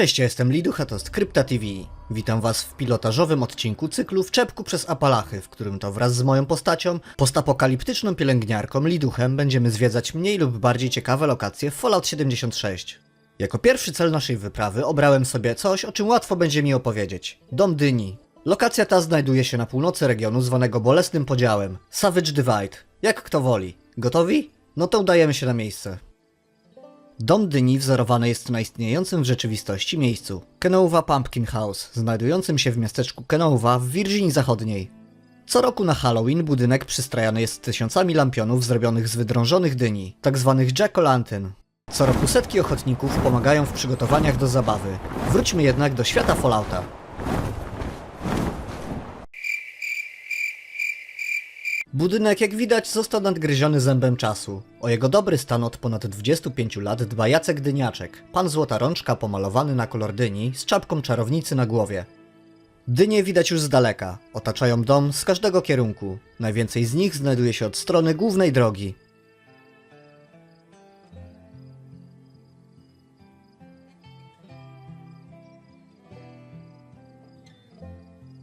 Cześć, ja jestem Liducha, to jest Krypta TV. Witam was w pilotażowym odcinku cyklu W czepku przez Apalachy, w którym to wraz z moją postacią, postapokaliptyczną pielęgniarką Liduchem będziemy zwiedzać mniej lub bardziej ciekawe lokacje w Fallout 76. Jako pierwszy cel naszej wyprawy obrałem sobie coś, o czym łatwo będzie mi opowiedzieć. Dom Dyni. Lokacja ta znajduje się na północy regionu zwanego bolesnym podziałem Savage Divide. Jak kto woli. Gotowi? No to udajemy się na miejsce. Dom Dyni wzorowany jest na istniejącym w rzeczywistości miejscu Kenouva Pumpkin House, znajdującym się w miasteczku Kenouva w Virginii Zachodniej. Co roku na Halloween budynek przystrajany jest tysiącami lampionów zrobionych z wydrążonych dyni, tzw. jack-o'-lantern. Co roku setki ochotników pomagają w przygotowaniach do zabawy. Wróćmy jednak do świata Fallouta. Budynek, jak widać, został nadgryziony zębem czasu. O jego dobry stan od ponad 25 lat dba Jacek Dyniaczek, pan złota rączka pomalowany na kolor dyni z czapką czarownicy na głowie. Dynie widać już z daleka, otaczają dom z każdego kierunku. Najwięcej z nich znajduje się od strony głównej drogi.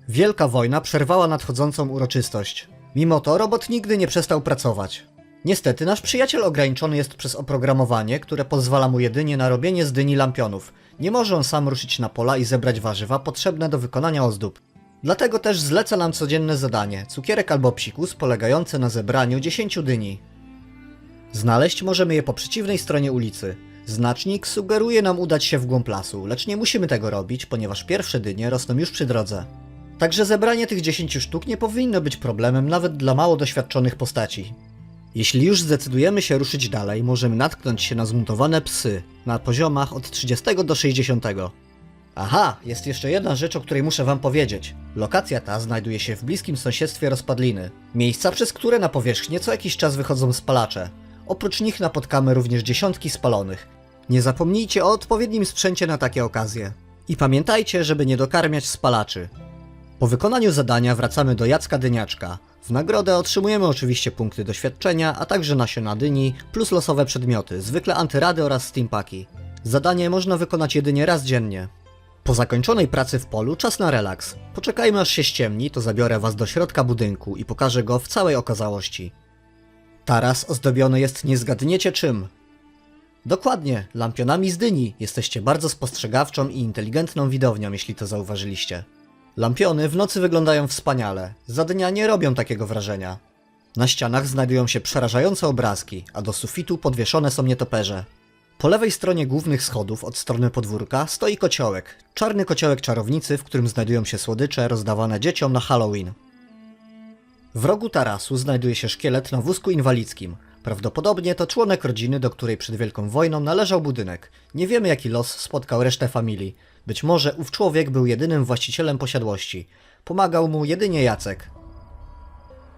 Wielka wojna przerwała nadchodzącą uroczystość. Mimo to robot nigdy nie przestał pracować. Niestety nasz przyjaciel ograniczony jest przez oprogramowanie, które pozwala mu jedynie na robienie z dyni lampionów. Nie może on sam ruszyć na pola i zebrać warzywa potrzebne do wykonania ozdób. Dlatego też zleca nam codzienne zadanie, cukierek albo psikus polegające na zebraniu 10 dyni. Znaleźć możemy je po przeciwnej stronie ulicy. Znacznik sugeruje nam udać się w głąb lasu, lecz nie musimy tego robić, ponieważ pierwsze dynie rosną już przy drodze. Także zebranie tych 10 sztuk nie powinno być problemem nawet dla mało doświadczonych postaci. Jeśli już zdecydujemy się ruszyć dalej, możemy natknąć się na zmutowane psy na poziomach od 30 do 60. Aha, jest jeszcze jedna rzecz, o której muszę wam powiedzieć. Lokacja ta znajduje się w bliskim sąsiedztwie rozpadliny. Miejsca, przez które na powierzchnię co jakiś czas wychodzą spalacze. Oprócz nich napotkamy również dziesiątki spalonych. Nie zapomnijcie o odpowiednim sprzęcie na takie okazje. I pamiętajcie, żeby nie dokarmiać spalaczy. Po wykonaniu zadania wracamy do Jacka Dyniaczka. W nagrodę otrzymujemy oczywiście punkty doświadczenia, a także nasiona dyni, plus losowe przedmioty, zwykle antyrady oraz steampaki. Zadanie można wykonać jedynie raz dziennie. Po zakończonej pracy w polu czas na relaks. Poczekajmy aż się ściemni, to zabiorę was do środka budynku i pokażę go w całej okazałości. Taras ozdobiony jest nie zgadniecie czym. Dokładnie, lampionami z dyni. Jesteście bardzo spostrzegawczą i inteligentną widownią, jeśli to zauważyliście. Lampiony w nocy wyglądają wspaniale, za dnia nie robią takiego wrażenia. Na ścianach znajdują się przerażające obrazki, a do sufitu podwieszone są nietoperze. Po lewej stronie głównych schodów od strony podwórka stoi kociołek, czarny kociołek czarownicy, w którym znajdują się słodycze rozdawane dzieciom na Halloween. W rogu tarasu znajduje się szkielet na wózku inwalidzkim. Prawdopodobnie to członek rodziny, do której przed Wielką Wojną należał budynek. Nie wiemy jaki los spotkał resztę familii. Być może ów człowiek był jedynym właścicielem posiadłości. Pomagał mu jedynie Jacek.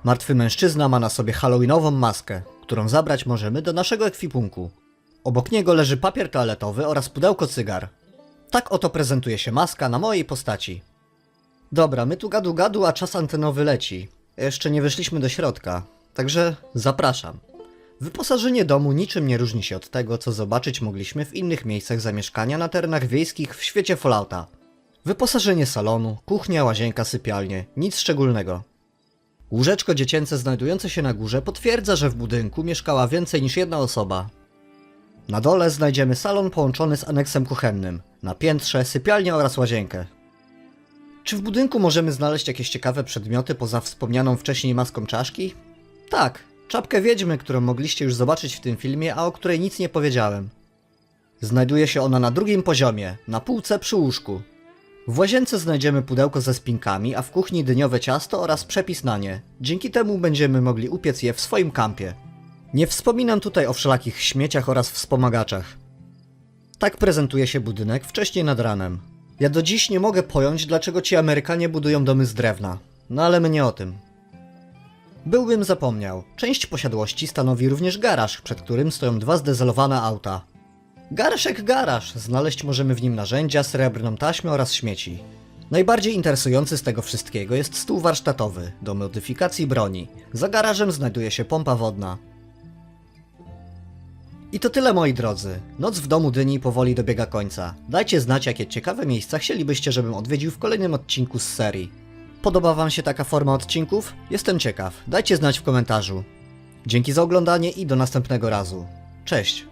Martwy mężczyzna ma na sobie halloweenową maskę, którą zabrać możemy do naszego ekwipunku. Obok niego leży papier toaletowy oraz pudełko cygar. Tak oto prezentuje się maska na mojej postaci. Dobra, my tu gadu gadu, a czas antenowy leci. Jeszcze nie weszliśmy do środka, także zapraszam. Wyposażenie domu niczym nie różni się od tego, co zobaczyć mogliśmy w innych miejscach zamieszkania na terenach wiejskich w świecie Fallouta. Wyposażenie salonu, kuchnia, łazienka, sypialnie, nic szczególnego. Łóżeczko dziecięce znajdujące się na górze potwierdza, że w budynku mieszkała więcej niż jedna osoba. Na dole znajdziemy salon połączony z aneksem kuchennym, na piętrze sypialnię oraz łazienkę. Czy w budynku możemy znaleźć jakieś ciekawe przedmioty poza wspomnianą wcześniej maską czaszki? Tak, czapkę wiedźmy, którą mogliście już zobaczyć w tym filmie, a o której nic nie powiedziałem. Znajduje się ona na drugim poziomie, na półce przy łóżku. W łazience znajdziemy pudełko ze spinkami, a w kuchni dyniowe ciasto oraz przepis na nie. Dzięki temu będziemy mogli upiec je w swoim kampie. Nie wspominam tutaj o wszelakich śmieciach oraz wspomagaczach. Tak prezentuje się budynek wcześniej nad ranem. Ja do dziś nie mogę pojąć, dlaczego ci Amerykanie budują domy z drewna. No ale my nie o tym. Byłbym zapomniał. Część posiadłości stanowi również garaż, przed którym stoją dwa zdezelowane auta. Garaż jak garaż. Znaleźć możemy w nim narzędzia, srebrną taśmę oraz śmieci. Najbardziej interesujący z tego wszystkiego jest stół warsztatowy do modyfikacji broni. Za garażem znajduje się pompa wodna. I to tyle moi drodzy. Noc w domu Dyni powoli dobiega końca. Dajcie znać, jakie ciekawe miejsca chcielibyście, żebym odwiedził w kolejnym odcinku z serii. Podoba wam się taka forma odcinków? Jestem ciekaw. Dajcie znać w komentarzu. Dzięki za oglądanie i do następnego razu. Cześć!